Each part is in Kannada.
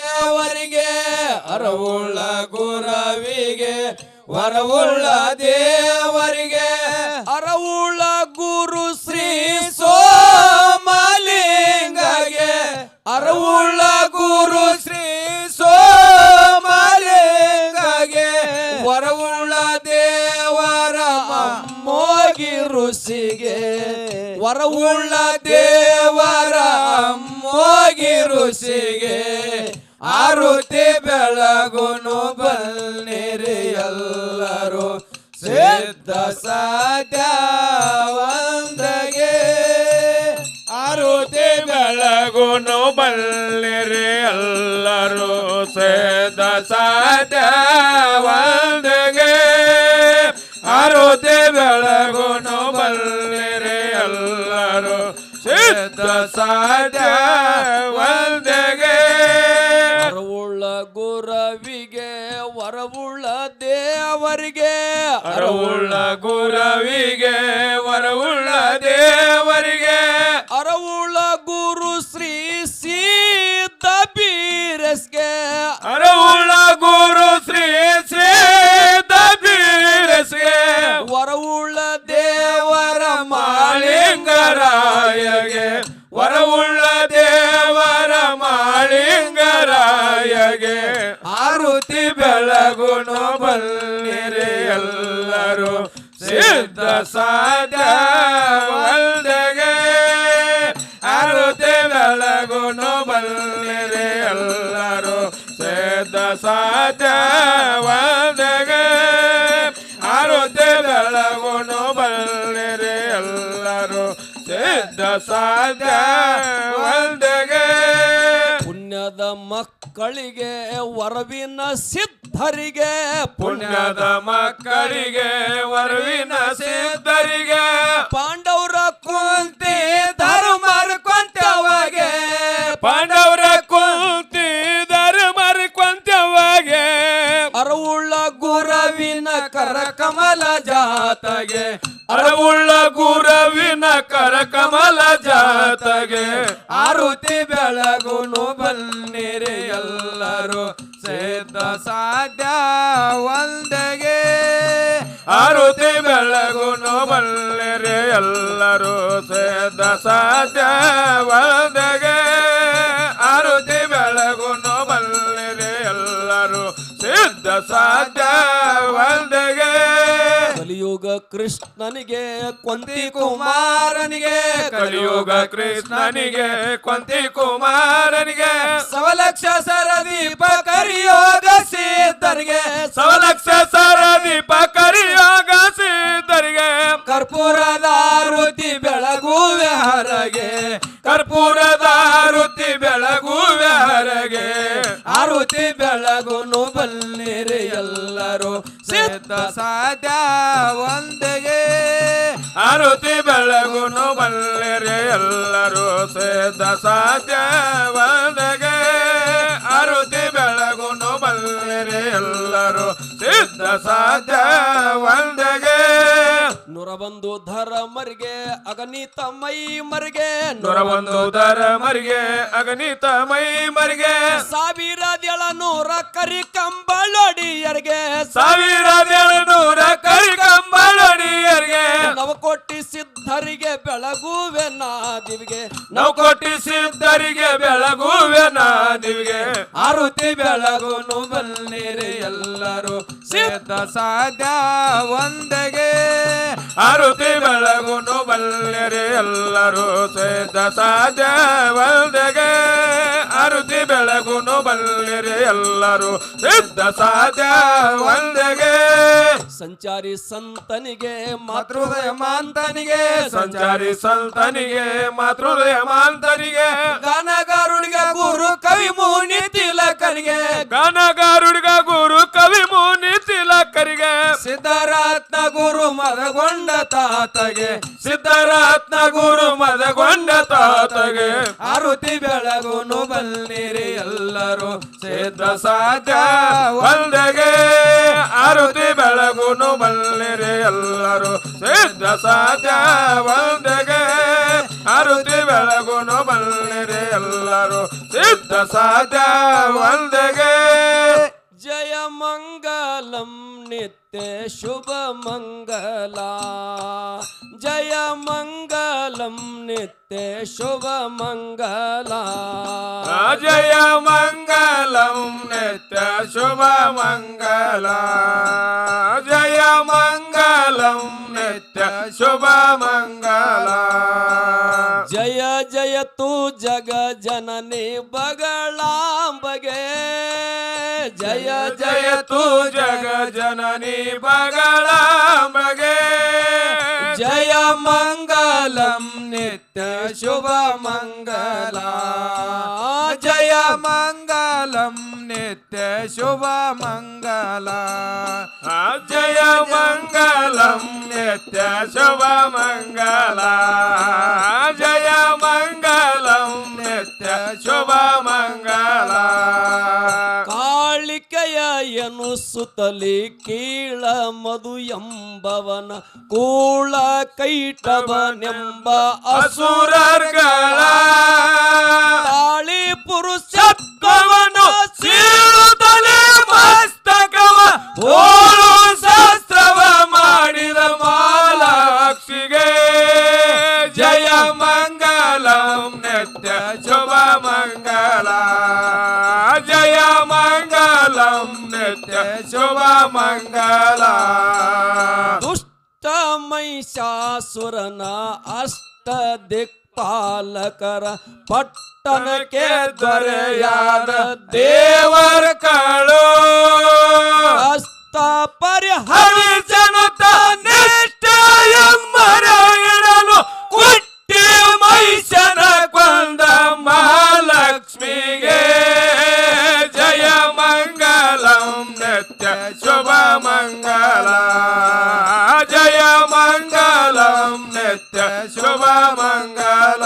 ದೇವರಿಗೆ, ಅರವುಳ್ಳ ಗುರವಿಗೆ, ವರವುಳ್ಳ ದೇವರಿಗೆ, ಅರವುಳ್ಳ ಗುರು ಶ್ರೀ ಸೋಮಲಿಂಗಗೆ, ಅರವುಳ್ಳ ಗುರು ಶ್ರೀ ಸೋಮಲಿಂಗಗೆ, ವರವುಳ್ಳ ದೇವರ ಮೋಗಿ ಋಷಿಗೆ, ವರವುಳ್ಳ ದೇವರ ಮೋಗಿ ಋಷಿಗೆ ಆರುತಿ ಬೆಳಗುನು ಬಲ್ನಿರಿ ಎಲ್ಲರೂ ಸಿದ್ಧ ಸಾಧ್ಯ ಒಂದಗೆ. ಆರುತಿ ಬೆಳಗುನು ಬಲ್ನಿರಿ ಎಲ್ಲರೂ ಸಿದ್ಧ ಸಾಧ್ಯ ಒಂದಗೆ. ಆರುತಿ ಬೆಳಗುನು ಬಲ್ನಿರಿ ಎಲ್ಲರೂ ಸಿದ್ಧ ಸಾಧ್ಯ ಅರವುಳ್ಳ ಗುರವಿಗೆ ವರವುಳ್ಳ ದೇವರಿಗೆ. ಅರವುಳ್ಳ ಗುರು ಶ್ರೀ ಸೀತ ಬೀರಸ್ಗೆ ಅರವುಳ್ಳ ಗುರು ಶ್ರೀ ಸೀತ ಬೀರಸ್ಗೆ ವರವುಳ್ಳ ದೇವರ ಮಾಳಿಂಗರಾಯಗೆ. ವರವುಳ್ಳ ದೇವರ ಮಾಳಿಂಗರಾಯಗೆ. ಆರುತಿ ಬೆಳಗುಣ ಎಲ್ಲರೂ ಸಿದ್ಧ ಸಾಧ ಒಂದಗೆ ಅರುತೆ ಬೆಳಗುನು ಬಲ್ಲಿರೆ ಎಲ್ಲರೂ ಸಿದ್ಧ ಸಾಧ ಒಂದಗೆ ಅರುತೆ ಬೆಳಗುನು ಬಲ್ಲಿರೆ ಎಲ್ಲರೂ ಸಿದ್ಧ ಸಾಧ ಒಂದಗೆ ಪುಣ್ಯದ ಮಕ್ಕಳಿಗೆ ವರವಿನ ಸಿದ್ಧರಿಗೆ ಪುಣ್ಯದ ಮಕ್ಕಳಿಗೆ ವರುವಿನ ಸಿದ್ಧರಿಗೆ ಪಾಂಡವರ ಕುಂತಿ ಧರ್ಮರ ಕೊಂತವಾಗೆ ಪಾಂಡವರ ಸಿದ್ಧ ಸಾಧ್ಯ ಒಂದಗೆ. ಆರುತಿ ಬೆಳಗು ಬಲ್ಲರೆ ಎಲ್ಲರೂ ಸೇತ ಸಾಧ್ಯ ಒಂದಗೆ. ಕಲಿಯುಗ ಕೃಷ್ಣನಿಗೆ ಕೊಂತಿ ಕುಮಾರನಿಗೆ ಕಲಿಯುಗ ಕೃಷ್ಣನಿಗೆ ಕೊಂತಿ ಕುಮಾರನಿಗೆ. ಸವಲಕ್ಷ ಸರದೀಪ ಕರಿಯೋಗ ಸಿದ್ಧರಿಗೆ. ಸವಲಕ್ಷ ಸರ ದೀಪ ಕರಿಯೋಗ ಸಿದ್ಧರಿಗೆ. ಕರ್ಪೂರದ ಋತಿ ಬೆಳಗುವೆ ಹರಗೆ. ಕರ್ಪೂರದ ಋತಿ ಬೆಳಗುವೆ ಹರಗೆ. ಆರುತಿ ಬೆಳಗುನು ಬಲ್ಲಿರಿ ಎಲ್ಲರೂ. ಸಿದ್ಧ ಸಾಧ್ಯ ಒಂದಿಗೆ ಆರುತಿ ಬೆಳಗುನು ಬಲ್ಲರೆ ಎಲ್ಲರೂ ಸೇದ ಸಾಧ್ಯ ಒಂದಗೆ ಆರುತಿ ಬೆಳಗುನು ಬಲ್ಲರೆ ಎಲ್ಲರೂ ಸಿದ್ಧ ಸಾಧ್ಯ ಒಂದಗೆ. ನೂರ ಒಂದು ಧರ್ಮರಿಗೆ ಅಗಣಿತ ಮೈ ಮರಿಗೆ. ನೂರ ಧರ್ಮರಿಗೆ ಅಗಣಿತ ಮೈ ಮರಿಗೆ. ಸಾವಿರ ದೇಳ ನೂರ ಕರಿ ಕಂಬಳೊಡಿಯರಿಗೆ ಸಾವಿರ ನೂರ ಕರಿ ಕಂಬಳಡಿಯರಿಗೆ ಕೊಟ್ಟಿ ಸಿದ್ಧರಿಗೆ ಬೆಳಗುವೆ ನಾದಿವಿಗೆ ನೌಕೋಟಿ ಸಿದ್ಧರಿಗೆ ಬೆಳಗುವೆ ನಾದಿವಿಗೆ ಆರುತಿ ಬೆಳಗುನು ಬನ್ನಿರಿ ಎಲ್ಲರೂ ಸಿದ್ಧ ಸಾಧ್ಯ ಒಂದಗೆ ಆರುತಿ ಬೆಳಗುನು ಬಲ್ಲರೆ ಎಲ್ಲರೂ ಸೇತ ಸಾಧ್ಯ ಒಂದಗೆ ಆರುತಿ ಬೆಳಗುನು ಬಲ್ಲರೆ ಎಲ್ಲರೂ ಸಿದ್ಧ ಸಾಧ್ಯ ಒಂದಗೆ ಸಂಚಾರಿ ಸಂತನಿಗೆ ಮಾತೃದಯ ಮಾಂತನಿಗೆ. ಸಂಚಾರಿ ಸಂತನಿಗೆ ಮಾತೃದಯ ಮಾಂತನಿಗೆ. ಗಾನಗಾರುಡಿಗ ಗುರು ಕವಿ ಮುನಿ ತಿಲಕನಿಗೆ. ಗಾನಗಾರುಡಿಗ ಗುರು ಸಿದ್ಧರಾತ್ನ ಗುರು ಮದಗೊಂಡ ತಾತಗೆ, ಸಿದ್ಧರಾತ್ನ ಗುರು ಮದಗೊಂಡ ತಾತಗೆ. ಆರುತಿ ಬೆಳಗುನು ಬಲ್ಲಿರಿ ಎಲ್ಲರೂ ಸಿದ್ಧ ಸಾಧ್ಯ ಒಂದಗೆ ಆರುತಿ ಬೆಳಗುನು ಬಲ್ಲಿರಿ ಎಲ್ಲರೂ ಸಿದ್ಧ ಸಾಧ್ಯ ಒಂದಗೆ ಆರುತಿ ಬೆಳಗುನು ಬಲ್ಲಿರಿ ಎಲ್ಲರೂ ಸಿದ್ಧ ಸಾಧ್ಯ ಒಂದಗೆ ಮಂಗಲಂ ನಿತ್ಯ ಶುಭ ಮಂಗಲ ಜಯ ಮಂಗಲಂ ನಿತ್ಯ ಶುಭ ಮಂಗಲ ಜಯ ಮಂಗಲಂ ನಿತ್ಯ ಶುಭ ಮಂಗಲ ಜಯ ಮಂಗಲಂ ನಿತ್ಯ ಶುಭ ಮಂಗಲ ಜಯ ಜಯ ತು ಜಗ ಜನನಿ ಬಗಳಾಂಬಗೆ ಜಯ ಜಯ ಜಯ ತು ಜಗ ಜನನಿ ಬಗಳ ಬಗೆ ಜಯ ಮಂಗಲಂ ನಿತ್ಯ ಶುಭ ಮಂಗಲ ಜಯ ಮಂಗಲಂ ನಿತ್ಯ ಶುಭ ಮಂಗಲ ಜಯ ಮಂಗಲಂ ನಿತ್ಯ ಶುಭ ಮಂಗಲ ಜಯ ಮಂಗಲಂ ಎನುಸುತ್ತಲಿ ಕೀಳ ಮಧು ಎಂಬವನ ಕೂಳ ಕೈಟವನೆಂಬ ಅಸುರ ಅಸುರರ್ಗಳ ತಾಳಿ ಪುರುಷ ಕವನು ಸೀಳುತ್ತಲೇ ಮಹಿಷಾಸುರನ ಅಷ್ಟ ದಿಕ್ಪಾಲಕರ ಪಟ್ಟಣಕ್ಕೆ ದೊರೆಯಾದ ದೇವರ ಕಾಳು. ಹಸ್ತ ಪರಿಹಾರ ನಿಷ್ಠೆಯ ಮರ ಇಡಲು ಕುಟ್ಟಿ ಮೈಸನ ಕೊಂದ ಮಹಾಲಕ್ಷ್ಮಿಗೆ ಜಯ ಮಂಗಲಂ ನಿತ್ಯ ಶುಭ ಮಂಗಲ. ನಿತ್ಯ ಶುಭ ಮಂಗಲ.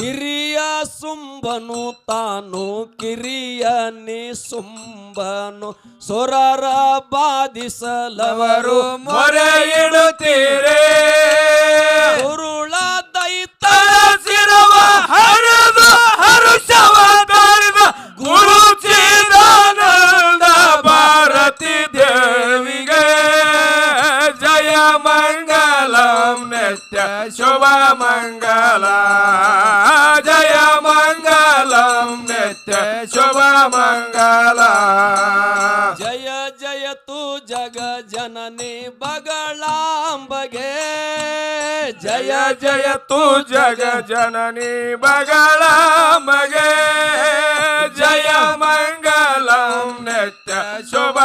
ಹಿರಿಯ ಸುಂಬನು ತಾನು ಕಿರಿಯ ನಿ ಸುಂಬನು ಸೊರರ ಬಾಧಿಸಲವರು ಮೊರೆ ಇಡುತ್ತೀರೇ. ಉರುಳ ದೈತ ತಲಸಿರುವ ಹರಿದು ಹರುಷವ. ಮಂಗಲಂ ನಿತ್ಯ ಶುಭ ಮಂಗಲ ಜಯ ಮಂಗಲಂ ನಿತ್ಯ ಶುಭ ಮಂಗಲ ಜಯ ಜಯ ತು ಜಗ ಜನನಿ ಬಗಳಾಂಬಗೆ ಜಯ ಜಯ ತು ಜಗ ಜನನಿ ಬಗಳ ಮಗೆ ಜಯ ಮಂಗಲಂ ನಿತ್ಯ ಶುಭ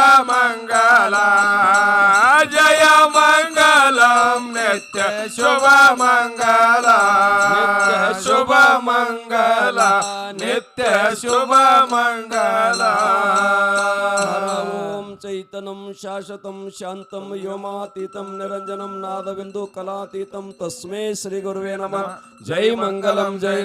ಮಂಗಲ ಜಯ ಮಂಗಲಂ ನಿತ್ಯ ಶುಭ ಮಂಗಲ ನಿತ್ಯ ಶುಭ ಮಂಗಲ ನಿತ್ಯ ಶುಭ ಮಂಗಲ ಓಂ ಚೈತನಂ ಶಾಶ್ವತಂ ಶಾಂತಂ ವ್ಯೋಮಾತೀತಂ ನಿರಂಜನಂ ನಾದಬಿಂದು ಕಲಾತೀತಂ ತಸ್ಮೈ ಶ್ರೀ ಗುರುವೇ ನಮಃ ಜೈ ಮಂಗಲಂ ಜೈ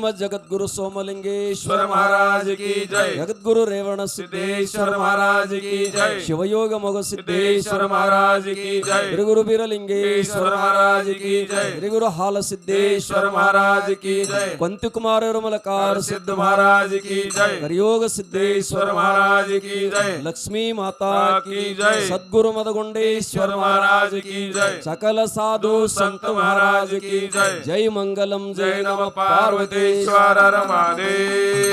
श्रीमद जगत गुरु सोमलिंगेश्वर महाराज की जय जगत गुरु रेवण सिद्धेश्वर महाराज की जय शिव योग मोग सिद्धेश्वर महाराज की जय श्री गुरु बीरलिंगेश्वर महाराज की जय श्री गुरु हाल सिद्धेश्वर महाराज की जय पंत कुमार मलकार सिद्ध महाराज की जय हरियोग सिद्धेश्वर महाराज की जय लक्ष्मी माता की जय सदगुरु मदगुंडेश्वर महाराज की जय सकल साधु संत महाराज की जय जय मंगलम जय नम पार्वती सर्वेश्वर महादेव